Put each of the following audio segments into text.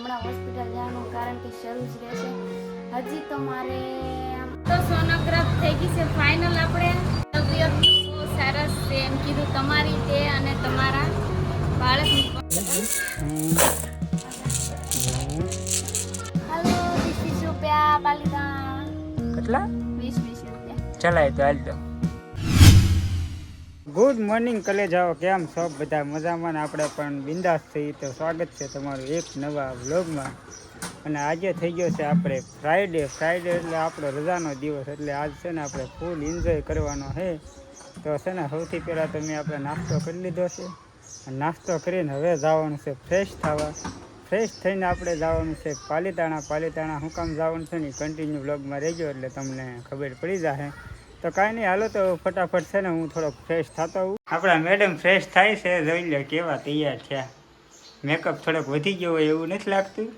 હમણાં હોસ્પિટલ જવાનું કારણ કે શરૂ જ રહેશે. હજી તો મારે આમ તો સોનોગ્રાફ થઈ ગઈ છે ફાઇનલ આપણે. તબિયત બહુ સરસ છે. એમ કીધું તમારી તે અને તમારા બાળકની પણ. વીસ વીસ રૂપિયા બાલિકા કેટલા? વીસ વીસ રૂપિયા ચલાય તો હાલ તો. ગુડ મોર્નિંગ કલેજાઓ. કેમ છો? બધા મજામાં આપણે પણ બિંદાસ થઈ તો સ્વાગત છે તમારું એક નવા વ્લોગમાં. અને આજે થઈ ગયો છે આપણે ફ્રાઈડે ફ્રાઈડે એટલે આપણો રજાનો દિવસ. એટલે આજ છે ને આપણે ફૂલ એન્જોય કરવાનો છે. તો છે ને સૌથી પહેલાં તો મેં આપણે નાસ્તો કરી લીધો છે. નાસ્તો કરીને હવે જવાનું છે ફ્રેશ થવા. ફ્રેશ થઈને આપણે જવાનું છે પાલીતાણા. પાલીતાણા હું કામ જવાનું છે ને કન્ટિન્યુ વ્લોગમાં રહેજો એટલે તમને ખબર પડી જશે તો કાંઈ નહીં હાલો તો ફટાફટ છે ને હું થોડોક ફ્રેશ થતો હોઉં આપણા મેડમ ફ્રેશ થાય છે જોઈ લે કેવા તૈયાર થયા. મેકઅપ થોડોક વધી ગયો હોય એવું નથી લાગતું?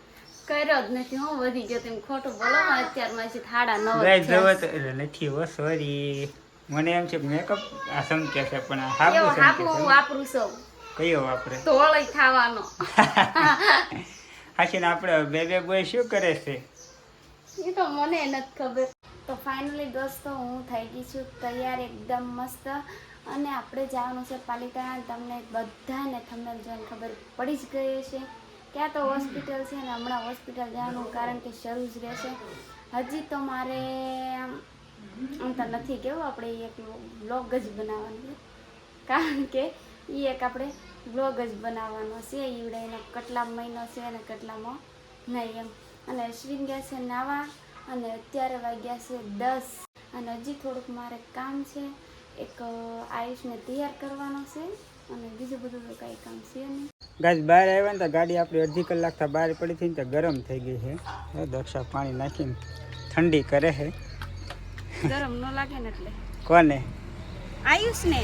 કર્યો જ નથી હું વધી ગયો તેમ ખોટું બોલો અત્યારમાં હજી થાડા નવ જ ગાય તો નથી હો સોરી મને એમ છે મેકઅપ આ સમકે છે પણ આ છે. હાપુ હું વાપરું છું. કયો વાપરે? તોળઈ ખાવાનો. આપણે બે બે બોય શું કરે છે? એ તો મને નથી ખબર. તો ફાઇનલી દોસ્તો હું થઈ ગઈ છું તૈયાર એકદમ મસ્ત. અને આપણે જવાનું છે પાલિતાણા. તમને બધાને થંબનેલ જોઈને ખબર પડી જ ગઈ હશે. ક્યાં તો હોસ્પિટલ છે ને હમણાં હોસ્પિટલ જવાનું કારણ કે શરૂ જ રહેશે. હજી તો મારે આમ તો નથી કેવું આપણે એક વ્લોગ જ બનાવવાનું છે. કારણ કે એ એક આપણે વ્લોગ જ બનાવવાનો છે. ઈવડાઈનો કેટલા મહિનો છે અને કેટલામાં નહીં એમ. અને અશ્વિન ગયા છે નાવા. અને અત્યારે વાગ્યા છે દસ. અને હજી થોડુંક મારે કામ છે. એક આયુષને તૈયાર કરવાનો છે. અને બીજું બધું તો કાંઈ કામ છે નહીં. ગાડી બહાર આવ્યા ને તો ગાડી આપણી અડધી કલાક તો બહાર પડી હતી ને તો ગરમ થઈ ગઈ છે. દક્ષા પાણી નાખીને ઠંડી કરે છે. ગરમ ન લાગે ને એટલે. કોને? આયુષને.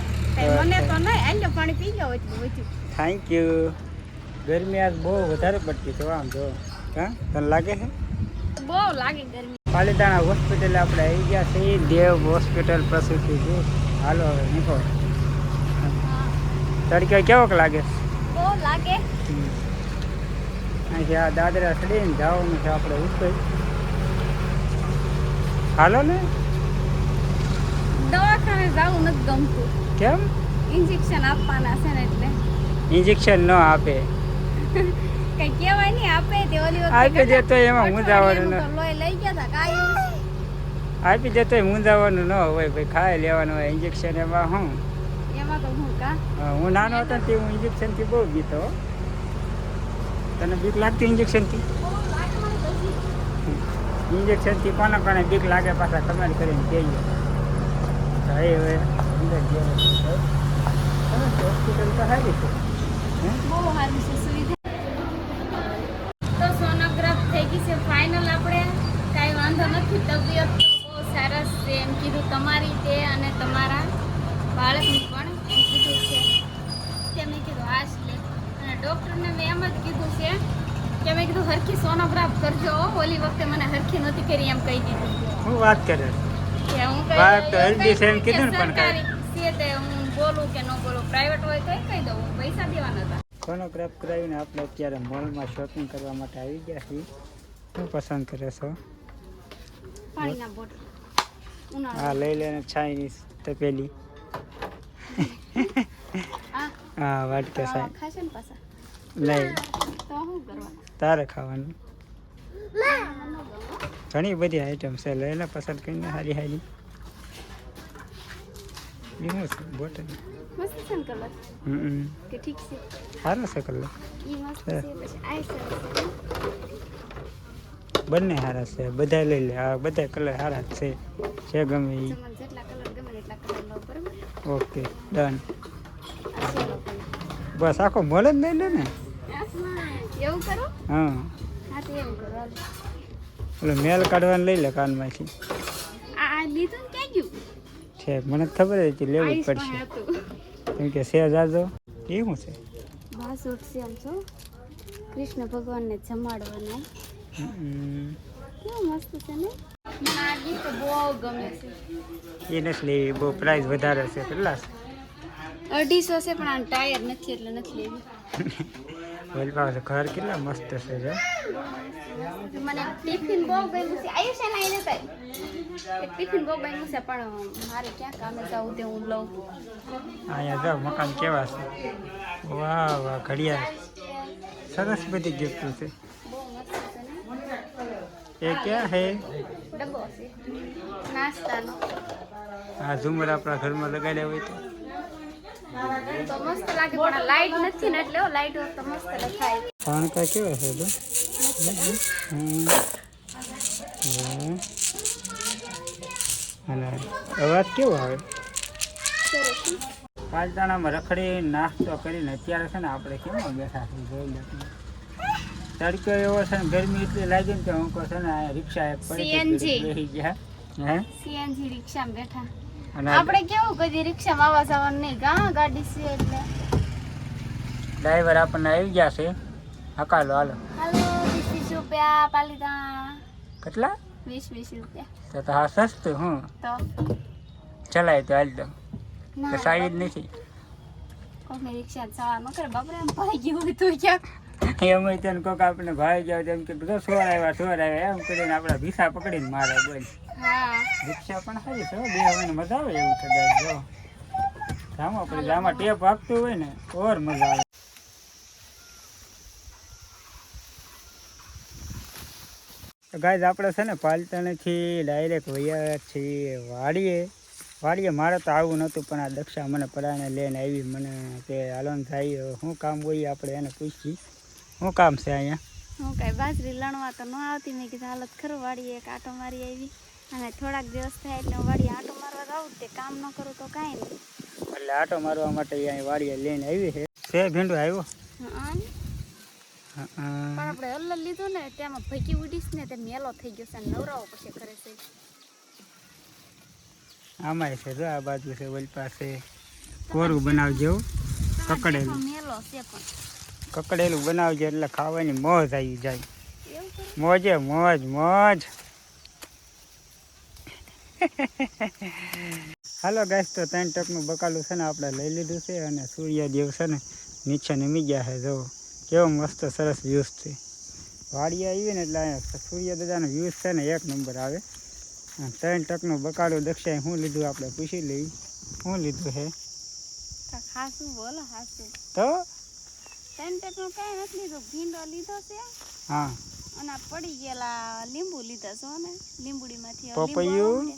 મને તો નહીં. આલ્યો પાણી પી ગયો હોય તો થેન્ક યુ ગરમી આજ બહુ વધારે પડતી છે આમ જો. હા તને લાગે છે? બહુ લાગે ગરમી. પાલીતાણા હોસ્પિટલ આપણે આવી ગયા છીએ. દેવ હોસ્પિટલ પ્રસૂતિ છે. હાલો હવે નીકળો તડકે કેવોક લાગે? બહુ લાગે. અહીંથી આ દાદરા ચડીને જવાનું છે આપણે ઉપર હાલો ને. દવાખાને જવું નથી ગમતું. કેમ? ઇન્જેક્શન આપવાના છે ને એટલે. ઇન્જેક્શન ન આપે. કઈ કહેવાય નહીં આપે તે ઓલી વખતે આપી જતો એમાં હું જવાનું અઠવાડિયાનું તો લોહી લઈ ગયા હતા આપી જતો મૂંઝાવાનું ન હોય ભાઈ ખાઈ લેવાનું હોય ઇન્જેક્શન એમાં હું. એમાં તો હું કા? હું નાનો હતો ને તે હું ઇન્જેક્શનથી બહુ બીતો. તને બીક લાગતી ઇન્જેક્શનથી ઇન્જેક્શનથી કોને કોને બીક લાગે પાછા કમેન્ટ કરીને કહીએ તો હવે અંદર ગયો. હોસ્પિટલ તો સારી છે. બહુ હારી છે સુવિધા તો સોનોગ્રાફ થઈ ગઈ છે ફાઇનલ આપણે કાંઈ વાંધો નથી તબિયત તો બહુ સરસ છે. એમ કીધું તમારી તે અને તમારા બાળકની પણ એમ કીધું છે. કે મેં કીધું આશ લે. અને ડૉક્ટરને મેં એમ જ કીધું છે કે મેં કીધું હરખી સોનોગ્રાફ કરજો ઓલી વખતે મને હરખી નહોતી કરી એમ કહી દીધું. હું વાત કરે? કે હું તો કીધું પણ છે તે હું બોલું કે ન બોલું પ્રાઇવેટ હોય તો કહી દઉં. પૈસા દેવાના હતા. સોનોગ્રાફ કરાવીને આપણે અત્યારે મોલમાં શોપિંગ કરવા માટે આવી ગયા છીએ. શું પસંદ કરે છો? પાણીના બોટલ હા લઈ લેને ચાઇનીઝ તપેલી. હા? વાટકે આવા સાઈ ખાશે ને પાછા? લઈ. તારે ખાવાનું? ઘણી બધી આઈટમ છે. લઈ લે પસંદ કરીને હારી હારી. એવું બોટલ મસ્ત છે કલર હમ. કે ઠીક છે? સારો છે કલર ઈ મસ્ત છે પછી આ સરસ બંને સારા છે. બધા લઈ લે. આ બધા કલર સારા જ છે. ગમે એ એટલા ઓકે ડન છે બસ આખો મળે જ નહીં લે ને? એવું કરો? હા. ઓલો મેલ કાઢવાનું લઈ લે કાનમાંથી. છે મને ખબર હતી લેવું જ પડશે. કેમ કે સેજ આજો. છે? છે આમ છો? કૃષ્ણ ભગવાનને જમાડવાના. છે છે એ નથી બહુ પ્રાઇસ વધારે છે કેટલા છે? અઢીસો છે પણ ટાયર નથી એટલે નથી લેવી. વોલ પાસે ઘર કેટલા મસ્ત છે જો. મને ટિફિન બહુ ગમ્યું છે. આવ્યું છે એને કઈ ટિફિન બહુ ગમ્યું છે પણ મારે ક્યાં કામે જવું તે હું લઉં. અહીંયા જાવ મકાન કેવા છે? વાહ વાહ ઘડિયાળ. સરસ બધી ગિફ્ટ છે. એ ક્યાં હે? ડબ્બો છે નાસ્તાનો. આ ઝુમર આપણા ઘરમાં લગાડ્યા હોય તો. તો મસ્ત લાગે પણ લાઈટ નથી ને એટલે લાઈટ હોય તો મસ્ત દેખાય પાણકા કેવા છે તો. અને અવાજ કેવો આવે? રખડી નાસ્તો કરીને અત્યારે છે ને આપણે કેમ બેઠા છીએ જોઈ લો. તમે. તડકો એવો છે ને ગરમી એટલી લાગી ને કે હું કહું છે ને રિક્ષા એક પડી. હતી, બેસી ગયા. હે? સીએનજી રિક્ષામાં બેઠા. આપણે કેવું કદી રિક્ષામાં આવવા જવાનું નહીં ગા ગાડી છે એટલે. ડ્રાઈવર આપણને આવી ગયા છે. હકાલો હાલો. હાલો વીસ વીસ રૂપિયા પાલીતા કેટલા? વીસ વીસ રૂપિયા. તો તો હા સસ્તું હું તો? ચલાય તો હાલ તો. સાઈડ નથી. કોકની રિક્ષા જવા ન કરે બાપરે એમ ભાઈ ગયું હોય તો ક્યાંક એમ તને કોક આપણે ભાઈ જાવ એમ કે બધો સોર આવ્યા સોર આવ્યા. એમ કરીને આપણા ભીસા પકડીને મારે બોલ. હા. પણ સારી છે બે હોય મજા આવે એવું છે જો. જામો આપણે આમાં ટેપ આપતું હોય ને ઓર મજા આવે. ગાય આપણે છે ને પાલતણથી ડાયરેક્ટ વૈયા છીએ વાડીએ. વાડીએ મારે તો આવું નહોતું પણ આ દક્ષા મને પરાણે લઈને આવી. મને કે હાલોન થાય શું કામ હોય આપણે એને પૂછી શું કામ છે અહીંયા? હું કઈ બાજરી લણવા તો ન આવતી. મેં કીધું હાલત ખરું વાડીએ એક આટો મારી આવી. અને થોડાક દિવસ થાય એટલે હું વાડીએ આટો મારવા જાઉં. તે કામ ન કરું તો કાંઈ નહીં. એટલે આટો મારવા માટે અહીંયા વાડીએ લઈને આવી છે. છે ભીંડો આવ્યો? પણ આપણે અલ્લર લીધું ને તેમાં ભેગી ઉડીશ ને તે મેલો થઈ ગયો છે નવરાવો પછી ઘરે છે. આમાં છે જો આ બાજુ છે ઓલી પાસે કોરું બનાવજો પકડેલું. મેલો છે પણ. કકડેલું બનાવજો એટલે ખાવાની મોજ આવી જાય. મોજે મોજ મોજ. હાલો ગાઈસ તો ત્રણ ટકનું બકાલું છે ને આપણે લઈ લીધું છે અને સૂર્યદેવ છે ને નીચે નમી ગયા છે જો કેવો મસ્ત સરસ વ્યૂઝ છે. વાડી આવી ને એટલે અહીંયા સૂર્ય દાદાનો વ્યૂઝ છે ને એક નંબર આવે. અને ત્રણ ટકનું બકાલું દક્ષાએ શું લીધું આપણે પૂછી લઈ શું લીધું છે કાંઈક બોલો હાસું કાંઈ નથી લીધું. ભીંડો લીધો છે હા. અને આ પડી ગયેલા લીંબુ લીધા છો ને. લીંબુડીમાંથી લીંબુ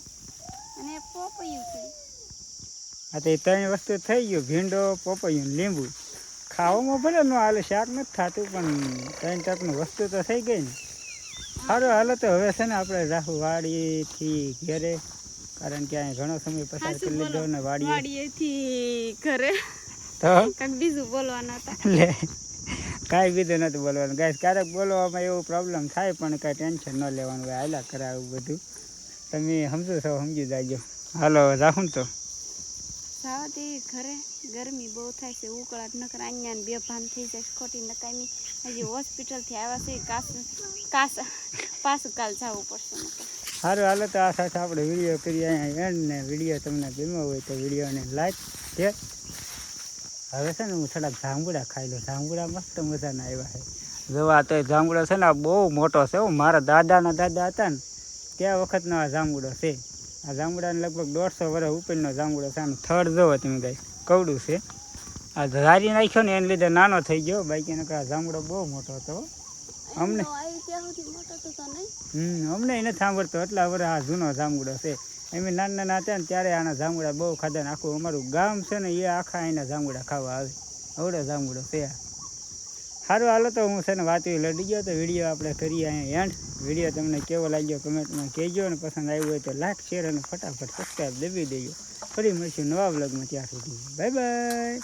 અને પોપૈયું છે. આ તો ત્રણ વસ્તુ થઈ ગયું. ભીંડો પોપૈયું લીંબુ. ખાવામાં ભલે ન હાલે શાક નથી થતું પણ ત્રણ ટકનું વસ્તુ તો થઈ ગઈ ને. સારું હાલો તો હવે છે ને આપણે રાહુ વાડીથી ઘેરે કારણ કે અહીં ઘણો સમય પસાર કરી લીધો ને વાડીએ. વાડીએથી ઘરે. તો કંઈક બીજું બોલવાના હતા. એટલે કાંઈ બીજું નથી બોલવાનું. ગાય ક્યારેક બોલવામાં એવું પ્રોબ્લેમ થાય પણ કાંઈ ટેન્શન ન લેવાનું. હોય હાલા આવું બધું. તમે સમજો છો સમજી જાજો. હાલો રાખું તો. સાવતી ઘરે ગરમી બહુ થાય છે ઉકળાટ નકર અહીંયા બેભાન થઈ જાય ખોટી નકામી. હજી હોસ્પિટલથી આવ્યા છે કાસ કાસ પાછું કાલ જવું પડશે. સારું હાલો તો આ સાથે આપણે વીડિયો કરીએ. અહીંયા એન્ડ ને વીડિયો તમને ગમ્યો હોય તો વિડીયોને લાઈક શેર હવે છે ને હું થોડાક જાંબુડા ખાઈ લઉં. જાંબુડા મસ્ત મજાના આવ્યા છે. જોવા તો એ જાંબુડો છે ને આ બહુ મોટો છે હો. મારા દાદાના દાદા હતા ને ત્યાં વખતનો આ જાંબુડો છે. આ જાંબુડાને લગભગ દોઢસો વર્ષ ઉપરનો જાંબુડો છે. આમ થડ જોવો તમે ગાય કવડું છે. આ ધારી નાખ્યો ને એને લીધે નાનો થઈ ગયો. બાકી નકર આ જાંબુડો બહુ મોટો હતો અમને હમ અમને એને સાંભળતો. એટલા વર્ષ આ જૂનો જાંબુડો છે. અમે નાના નાના હતા ને ત્યારે આના જાંબુડા બહુ ખાધા ને આખું અમારું ગામ છે ને એ આખા એના જાંબુડા ખાવા આવે. અવડો જાંબુડો થયા. સારું હાલો તો હું છે ને વાતું લડી ગયો તો વીડિયો આપણે કરીએ અહીંયા એન્ડ. વીડિયો તમને કેવો લાગ્યો કમેન્ટમાં કહેજો અને પસંદ આવ્યું હોય તો લાઈક, શેર અને ફટાફટ સબસ્ક્રાઈબ દબી દેજો. ફરી મળશું નવા બ્લોગમાં ત્યાં સુધી. Bye bye.